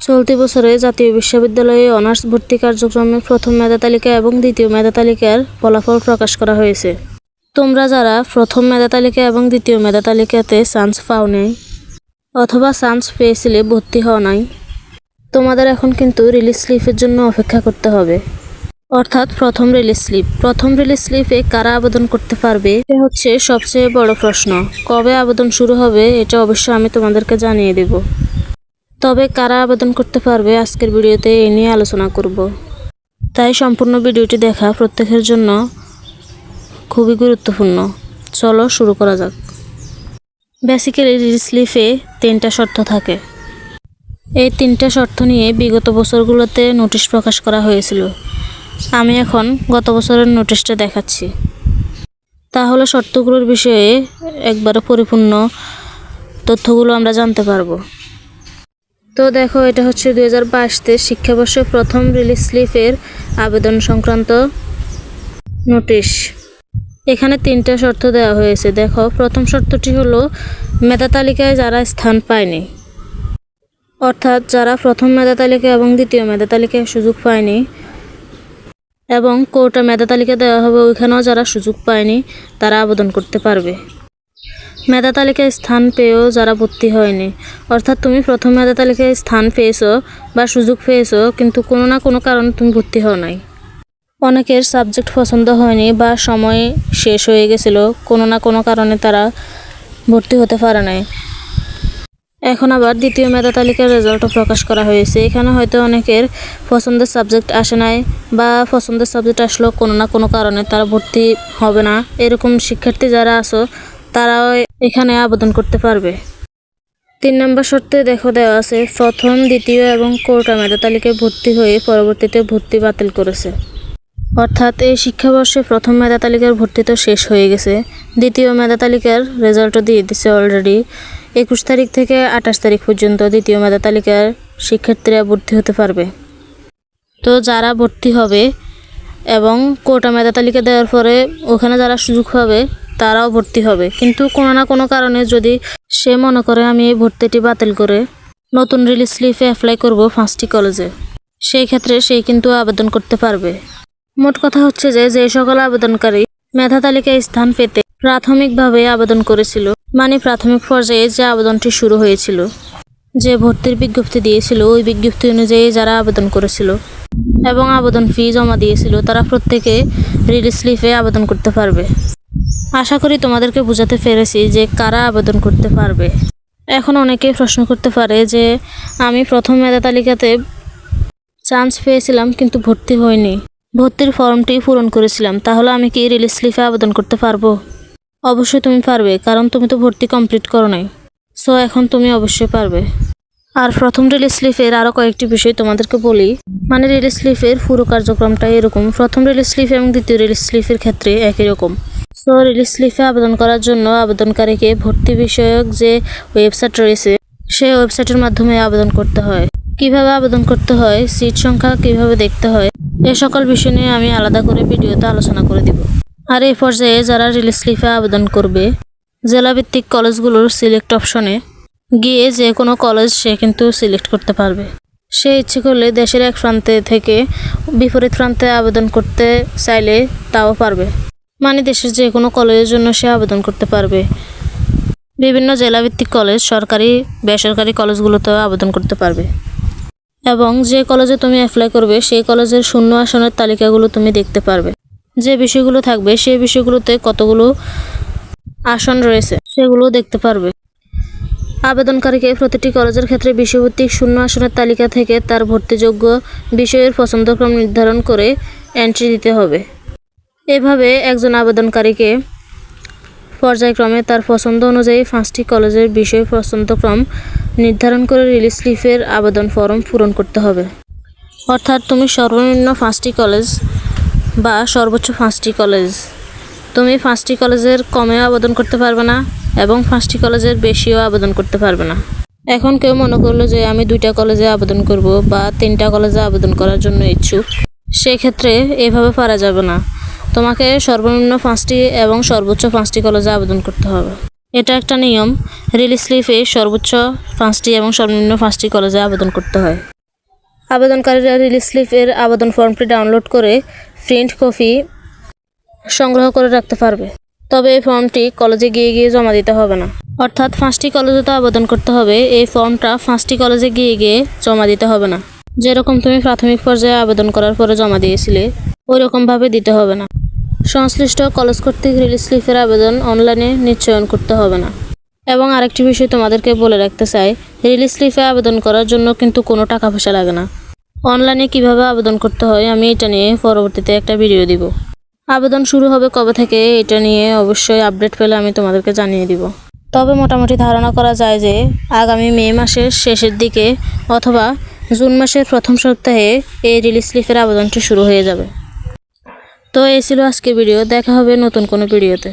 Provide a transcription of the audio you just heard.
চলতি বছরে জাতীয় বিশ্ববিদ্যালয়ে অনার্স ভর্তি কার্যক্রমে প্রথম মেধা তালিকা এবং দ্বিতীয় মেধা তালিকার ফলাফল প্রকাশ করা হয়েছে। তোমরা যারা প্রথম মেধা তালিকা এবং দ্বিতীয় মেধা তালিকাতে চান্স পাও নাই অথবা চান্স পেয়েছিলে ভর্তি হওয়া নাই, তোমাদের এখন কিন্তু রিলিজ স্লিপের জন্য অপেক্ষা করতে হবে। অর্থাৎ প্রথম রিলিজ স্লিপ প্রথম রিলিজ স্লিপে কারা আবেদন করতে পারবে এটা হচ্ছে সবচেয়ে বড় প্রশ্ন। কবে আবেদন শুরু হবে, এটা অবশ্য আমি তোমাদেরকে জানিয়ে দেব। তবে কারা আবেদন করতে পারবে আজকের ভিডিওতে এই নিয়ে আলোচনা করব। তাই সম্পূর্ণ ভিডিওটি দেখা প্রত্যেকের জন্য খুবই গুরুত্বপূর্ণ। চলো শুরু করা যাক। বেসিক্যালি স্লিপে তিনটা শর্ত থাকে। এই তিনটা শর্ত নিয়ে বিগত বছরগুলোতে নোটিশ প্রকাশ করা হয়েছিল। আমি এখন গত বছরের নোটিশটা দেখাচ্ছি। তাহলে শর্তগুলোর বিষয়ে একবারে পরিপূর্ণ তথ্যগুলো আমরা জানতে পারব। তো দেখো, এটা হচ্ছে দুই হাজার বাইশতে শিক্ষাবর্ষে প্রথম রিলিজ স্লিপের আবেদন সংক্রান্ত নোটিশ এখানে তিনটা শর্ত দেওয়া হয়েছে। দেখো, প্রথম শর্তটি হলো, মেধা তালিকায় যারা স্থান পায়নি, অর্থাৎ যারা প্রথম মেধা তালিকা এবং দ্বিতীয় মেধা তালিকায় সুযোগ পায়নি, এবং কোটা মেধা তালিকা দেওয়া হবে ওইখানেও যারা সুযোগ পায়নি, তারা আবেদন করতে পারবে। মেধা তালিকায় স্থান পেয়েও যারা ভর্তি হয়নি। অর্থাৎ তুমি প্রথম মেধা তালিকায় স্থান পেয়েছ বা সুযোগ পেয়েছ, কিন্তু কোনো না কোনো কারণে তুমি ভর্তি হও নাই। অনেকের সাবজেক্ট পছন্দ হয়নি বা সময় শেষ হয়ে গেছিল, কোনো না কোনো কারণে তারা ভর্তি হতে পারে নাই। এখন আবার দ্বিতীয় মেধা তালিকার রেজাল্টও প্রকাশ করা হয়েছে। এখানে হয়তো অনেকের পছন্দের সাবজেক্ট আসে নাই বা পছন্দের সাবজেক্ট আসলেও কোনো না কোনো কারণে তারা ভর্তি হবে না। এরকম শিক্ষার্থী যারা আছো তারাও এখানে আবেদন করতে পারবে। তিন নম্বর শর্তে দেখো দেওয়া আছে, প্রথম, দ্বিতীয় এবং কোটা মেধা তালিকায় ভর্তি হয়ে পরবর্তীতে ভর্তি বাতিল করেছে। অর্থাৎ এই শিক্ষাবর্ষে প্রথম মেধা তালিকার ভর্তি তো শেষ হয়ে গেছে। দ্বিতীয় মেধা তালিকার রেজাল্টও দিয়ে দিছে অলরেডি একুশ তারিখ থেকে আঠাশ তারিখ পর্যন্ত দ্বিতীয় মেধা তালিকার শিক্ষার্থীরা ভর্তি হতে পারবে। তো যারা ভর্তি হবে এবং কোটা মেধা তালিকা দেওয়ার পরে ওখানে যারা সুযোগ পাবে তারাও ভর্তি হবে। কিন্তু কোনো না কোনো কারণে যদি সে মনে করে আমি এই ভর্তিটি বাতিল করে নতুন রিলিজ স্লিপে অ্যাপ্লাই করব পাঁচটি কলেজে সেই ক্ষেত্রে সে কিন্তু আবেদন করতে পারবে। মোট কথা হচ্ছে যে যে সকল আবেদনকারী মেধা তালিকায় স্থান পেতে প্রাথমিকভাবে আবেদন করেছিল মানে প্রাথমিক পর্যায়ে যে আবেদনটি শুরু হয়েছিল, যে ভর্তির বিজ্ঞপ্তি দিয়েছিল, ওই বিজ্ঞপ্তি অনুযায়ী যারা আবেদন করেছিল এবং আবেদন ফি জমা দিয়েছিল, তারা প্রত্যেকে রিলিজ স্লিপে আবেদন করতে পারবে। আশা করি তোমাদেরকে বোঝাতে পেরেছি যে কারা আবেদন করতে পারবে। এখন অনেকেই প্রশ্ন করতে পারে যে আমি প্রথম মেধা তালিকাতে চান্স পেয়েছিলাম কিন্তু ভর্তি হয়নি ভর্তির ফর্মটি পূরণ করেছিলাম, তাহলে আমি কি রিলিজ স্লিপে আবেদন করতে পারব? অবশ্যই তুমি পারবে, কারণ তুমি তো ভর্তি কমপ্লিট করো নাই। সো এখন তুমি অবশ্যই পারবে। আর প্রথম রিলিজ স্লিপের আরও কয়েকটি বিষয় তোমাদেরকে বলি। মানে রিলিজ স্লিপের পুরো কার্যক্রমটা এরকম। প্রথম রিলিজ স্লিপ এবং দ্বিতীয় রিলিজ স্লিপের ক্ষেত্রে একই রকম। সো রিলিজ স্লিপে আবেদন করার জন্য আবেদনকারীকে ভর্তি বিষয়ক যে ওয়েবসাইট রয়েছে সেই ওয়েবসাইটের মাধ্যমে আবেদন করতে হয়। কীভাবে আবেদন করতে হয়, সিট সংখ্যা কীভাবে দেখতে হয়, এ সকল বিষয় নিয়ে আমি আলাদা করে ভিডিওতে আলোচনা করে দিব। আর এই পর্যায়ে যারা রিলিজ স্লিপে আবেদন করবে, জেলাভিত্তিক কলেজগুলোর সিলেক্ট অপশনে গিয়ে যে কোনো কলেজ সে কিন্তু সিলেক্ট করতে পারবে। সে ইচ্ছে করলে দেশের এক প্রান্তে থেকে বিপরীত প্রান্তে আবেদন করতে চাইলে তাও পারবে। মানে দেশের যে কোনো কলেজের জন্য সে আবেদন করতে পারবে। বিভিন্ন জেলাভিত্তিক কলেজ, সরকারি, বেসরকারি কলেজগুলোতেও আবেদন করতে পারবে। এবং যে কলেজে তুমি অ্যাপ্লাই করবে, সেই কলেজের শূন্য আসনের তালিকাগুলো তুমি দেখতে পারবে। যে বিষয়গুলো থাকবে, সেই বিষয়গুলোতে কতগুলো আসন রয়েছে, সেগুলো দেখতে পারবে। আবেদনকারীকে প্রতিটি কলেজের ক্ষেত্রে বিষয়ভিত্তিক শূন্য আসনের তালিকা থেকে তার ভর্তিযোগ্য বিষয়ের পছন্দক্রম নির্ধারণ করে এন্ট্রি দিতে হবে। এভাবে একজন আবেদনকারীকে পর্যায়ক্রমে তার পছন্দ অনুযায়ী পাঁচটি কলেজের বিষয় পছন্দক্রম নির্ধারণ করে রিলিজ স্লিপের আবেদন ফর্ম পূরণ করতে হবে। অর্থাৎ তুমি সর্বনিম্ন পাঁচটি কলেজ বা সর্বোচ্চ পাঁচটি কলেজ। তুমি পাঁচটি কলেজের কমেও আবেদন করতে পারবে না এবং পাঁচটি কলেজের বেশিও আবেদন করতে পারবে না। এখন কেউ মনে করল যে আমি দুইটা কলেজে আবেদন করব বা তিনটা কলেজে আবেদন করার জন্য ইচ্ছুক, সেক্ষেত্রে এভাবে পারা যাবে না। তোমাকে সর্বনিম্ন পাঁচটি এবং সর্বোচ্চ পাঁচটি কলেজে আবেদন করতে হবে। এটা একটা নিয়ম। রিলিজ স্লিপে সর্বোচ্চ পাঁচটি এবং সর্বনিম্ন পাঁচটি কলেজে আবেদন করতে হয়। আবেদনকারীরা রিলিজ স্লিপের আবেদন ফর্মটি ডাউনলোড করে প্রিন্ট কপি সংগ্রহ করে রাখতে পারবে। তবে এই ফর্মটি কলেজে গিয়ে গিয়ে জমা দিতে হবে না। অর্থাৎ পাঁচটি কলেজে তো আবেদন করতে হবে, এই ফর্মটা পাঁচটি কলেজে গিয়ে গিয়ে জমা দিতে হবে না। যেরকম তুমি প্রাথমিক পর্যায়ে আবেদন করার পরে জমা দিয়েছিলে ওই রকমভাবে দিতে হবে না। সংশ্লিষ্ট কলেজ কর্তৃক রিলিজ স্লিপের আবেদন অনলাইনে নিশ্চয়ন করতে হবে না। এবং আরেকটি বিষয় তোমাদেরকে বলে রাখতে চাই রিলিজ স্লিপে আবেদন করার জন্য কিন্তু কোনো টাকা পয়সা লাগে না। অনলাইনে কীভাবে আবেদন করতে হয় আমি এটা নিয়ে পরবর্তীতে একটা ভিডিও দিব। আবেদন শুরু হবে কবে থেকে এটা নিয়ে অবশ্যই আপডেট পেলে আমি তোমাদেরকে জানিয়ে দিব। তবে মোটামুটি ধারণা করা যায় যে আগামী মে মাসের শেষের দিকে অথবা জুন মাসের প্রথম সপ্তাহে এই রিলিজ স্লিপের আবেদনটি শুরু হয়ে যাবে। তো এই ছিল আজকের ভিডিও। দেখা হবে নতুন কোনো ভিডিওতে।